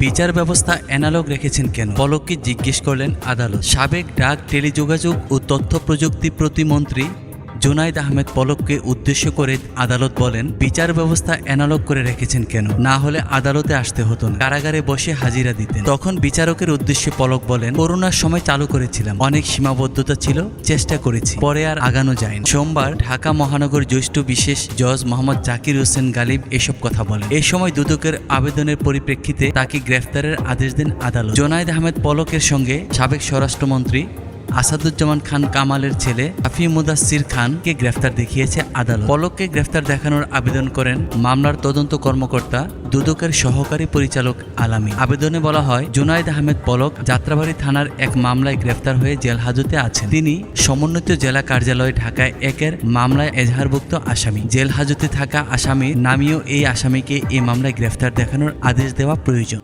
বিচার ব্যবস্থা অ্যানালগ রেখেছেন কেন? পলককে জিজ্ঞেস করলেন আদালত। সাবেক ডাক টেলিযোগাযোগ ও তথ্য প্রযুক্তি প্রতিমন্ত্রী জুনাইদ আহমেদ পলককে উদ্দেশ্য করে আদালত বলেন, বিচার ব্যবস্থা অ্যানালগ করে রেখেছেন কেন? না হলে আদালতে আসতে হতো না। কারাগারে বসে হাজিরা দিতেন। তখন বিচারকের উদ্দেশ্যে পলক বলেন, করোনার সময় চালু করেছিলাম। অনেক সীমাবদ্ধতা ছিল, চেষ্টা করেছি। পরে আর আগানো যায়নি। সোমবার ঢাকা মহানগর জ্যেষ্ঠ বিশেষ জজ মোহাম্মদ জাকির হোসেন গালিব এসব কথা বলেন। এ সময় দুদকের আবেদনের পরিপ্রেক্ষিতে তাকে গ্রেফতারের আদেশ দেন আদালত। জোনাইদ আহমেদ পলকের সঙ্গে সাবেক স্বরাষ্ট্রমন্ত্রী আসাদুজ্জামান খান কামালের ছেলে আফি মুদাসির খানকে গ্রেফতার দেখিয়েছে আদালত। পলককে গ্রেফতার দেখানোর আবেদন করেন মামলার তদন্ত কর্মকর্তা, দুদকের সহকারী পরিচালক আলামী। আবেদনে বলা হয়, জুনাইদ আহমেদ পলক যাত্রাবাড়ি থানার এক মামলায় গ্রেফতার হয়ে জেল হাজতে আছেন। তিনি সমন্বিত জেলা কার্যালয় ঢাকায় একের মামলায় এজাহারভুক্ত আসামি। জেল হাজতে থাকা আসামি নামীয় এই আসামিকে এই মামলায় গ্রেফতার দেখানোর আদেশ দেওয়া প্রয়োজন।